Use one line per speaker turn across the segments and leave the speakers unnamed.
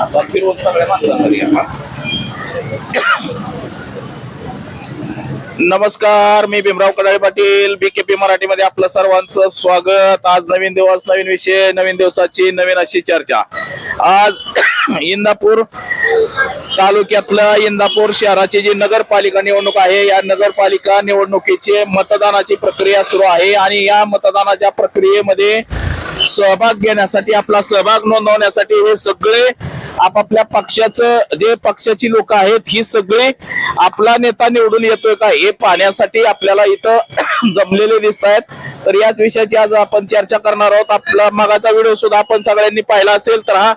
असा फिरवून सगळ्या माणसांमध्ये नमस्कार मी भीमराव कडाळे पाटील बीकेपी मराठीमध्ये आपलं सर्वांचं स्वागत. आज नवीन दिवस नवीन विषय नवीन दिवसाची नवीन अशी चर्चा. आज इंदापूर तालुक्यातलं इंदापूर शहराची जी नगरपालिका निवडणूक आहे या नगरपालिका निवडणुकीची मतदानाची प्रक्रिया सुरू आहे आणि या मतदानाच्या प्रक्रियेमध्ये सहभाग घेण्यासाठी आपला सहभाग नोंदवण्यासाठी हे सगळे आपापल्या पक्षाचं जे पक्षाची लोक आहेत ही सगळी आपला नेता निवडून येतोय का हे पाहण्यासाठी आपल्याला इथं जमलेले दिसत आहेत तर याच विषयाची आज आपण चर्चा करणार आहोत. आपला मागाचा व्हिडिओ सुद्धा आपण सगळ्यांनी पाहिला असेल तर हा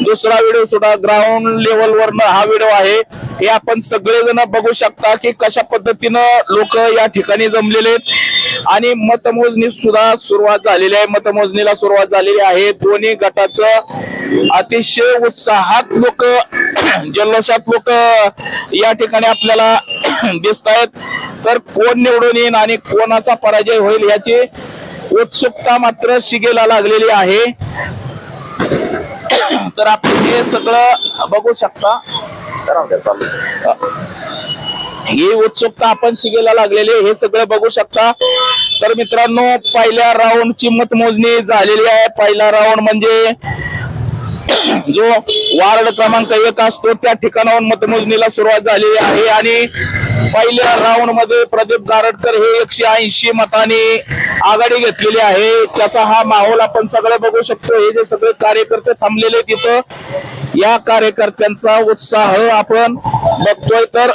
दुसरा व्हिडिओ सुद्धा ग्राउंड लेवलवर हा व्हिडिओ आहे. हे आपण सगळेजण बघू शकता की कशा पद्धतीनं लोक या ठिकाणी जमलेले आहेत. आणि मतमोजणी सुद्धा सुरुवात झालेली आहे. मतमोजणीला सुरुवात झालेली आहे. दोन्ही गटाचं अतिशय उत्साहात लोक जल्लोषात लोक या ठिकाणी आपल्याला दिसत आहेत तर कोण निवडून येईल आणि कोणाचा पराजय होईल याची उत्सुकता मात्र शिगेला लागलेली आहे. तर आपण हे सगळं बघू शकता. चालू. ही उत्सुकता आपण शिगेला लागलेली हे सगळं बघू शकता. तर मित्रांनो पहिल्या राऊंडची मतमोजणी झालेली आहे. पहिला राऊंड म्हणजे जो वार्ड क्रमांक एक असतो त्या ठिकाणाहून मतमोजणीला सुरुवात झालेली आहे. आणि पहिल्या राऊंडमध्ये प्रदीप गारडकर हे एकशे ऐंशी मतांनी आघाडी घेतलेली आहे. त्याचा हा माहोल आपण सगळे बघू शकतो. हे जे सगळे कार्यकर्ते थांबलेले तिथं या कार्यकर्त्यांचा उत्साह आपण बघतोय. तर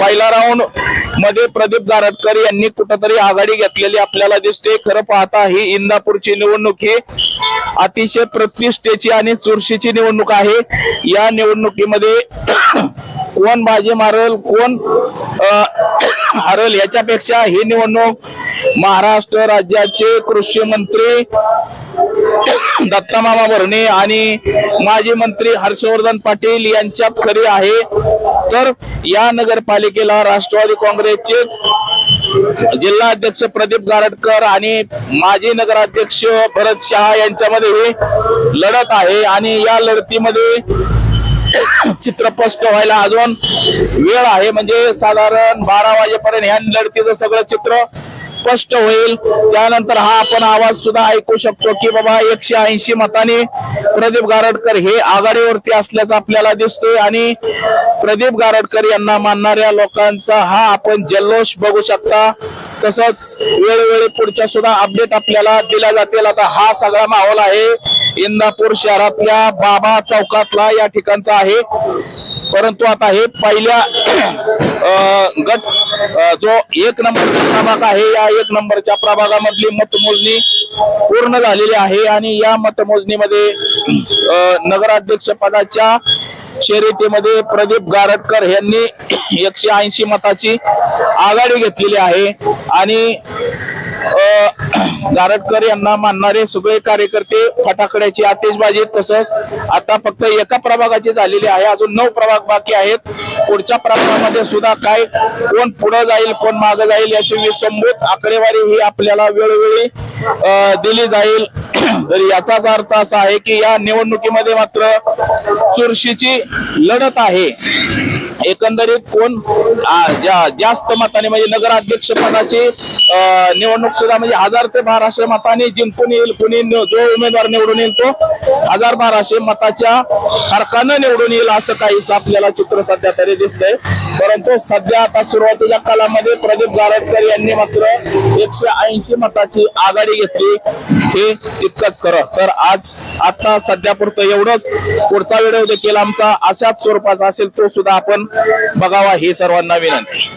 पहिला राऊंडमध्ये प्रदीप गारडकर यांनी कुठंतरी आघाडी घेतलेली आपल्याला दिसते. खरं पाहता ही इंदापूरची निवडणूक ही अतिशय प्रतिष्ठेची आणि चुरशीची निवडणूक आहे. या निवडणुकीमध्ये कोण बाजी मारल कोण हरल याच्यापेक्षा ही निवडणूक महाराष्ट्र राज्याचे कृषी मंत्री दत्ता मामा भरणे आणि माजी मंत्री हर्षवर्धन पाटील यांच्यात खरी आहे. तर या नगरपालिकेला राष्ट्रवादी काँग्रेसचेच जिल्हा अध्यक्ष प्रदीप गारटकर आणि माजी नगराध्यक्ष भरत शहा यांच्यामध्ये ही लढत आहे आणि या लढतीमध्ये चित्र स्पष्ट व्हायला अजून वेळ आहे. म्हणजे साधारण बारा वाजेपर्यंत ह्या लढतीचं सगळं चित्र स्पष्ट होईल. त्यानंतर हा आपण आवाज सुद्धा ऐकू शकतो की बाबा एकशे ऐंशी मताने प्रदीप गारडकर हे आघाडीवरती असल्याचं आपल्याला दिसतोय. आणि प्रदीप गारडकर यांना मानणाऱ्या लोकांचा हा आपण जल्लोष बघू शकता. तसंच वेळोवेळी पुढच्या सुद्धा अपडेट आपल्याला दिल्या जातील. आता हा सगळा माहोल आहे. इंदापूर शहरातल्या बाबा चौकातला या ठिकाणचा आहे. परंतु आता हे पहिल्या गट जो एक नंबरचा प्रभाग आहे या एक नंबरच्या प्रभागामधली मतमोजणी पूर्ण झालेली आहे आणि या मतमोजणीमध्ये नगराध्यक्ष पदाच्या शर्यतीमध्ये प्रदीप गारटकर यांनी एकशे ऐंशी मताची आघाडी घेतलेली आहे. आणि गारटकर यांना मानणारे सगळे कार्यकर्ते फटाकड्याची आतिषबाजी तसंच आता फक्त एका प्रभागाची झालेली आहे. अजून नऊ प्रभाग बाकी आहेत. पुढच्या प्रभागामध्ये सुद्धा काय कोण पुढे जाईल कोण मागे जाईल याची विसंभूत आकडेवारी ही आपल्याला वेळोवेळी दिली जाईल. तर याचाच अर्थ असा आहे की या निवडणुकीमध्ये मात्र चुरशीची लढत आहे. एकंदरीत कोण जास्त मताने म्हणजे नगराध्यक्ष पदाची निवडणूक सुद्धा म्हणजे हजार ते बाराशे मताने जिंकून येईल कुणी जो उमेदवार निवडून येईल तो हजार बाराशे मताच्या फरकानं निवडून येईल असं काहीच आपल्याला चित्र सध्या तरी दिसतंय. परंतु सध्या आता सुरुवातीच्या कालामध्ये प्रदीप गारडकर यांनी मात्र एकशे ऐंशी मताची आघाडी घेतली. हे तितकंच खरं. तर आज आता सध्या पुरतं एवढंच. पुढचा व्हिडिओ देखील आमचा अशाच स्वरूपाचा असेल तो सुद्धा आपण बघावा ही सर्वांना विनंती.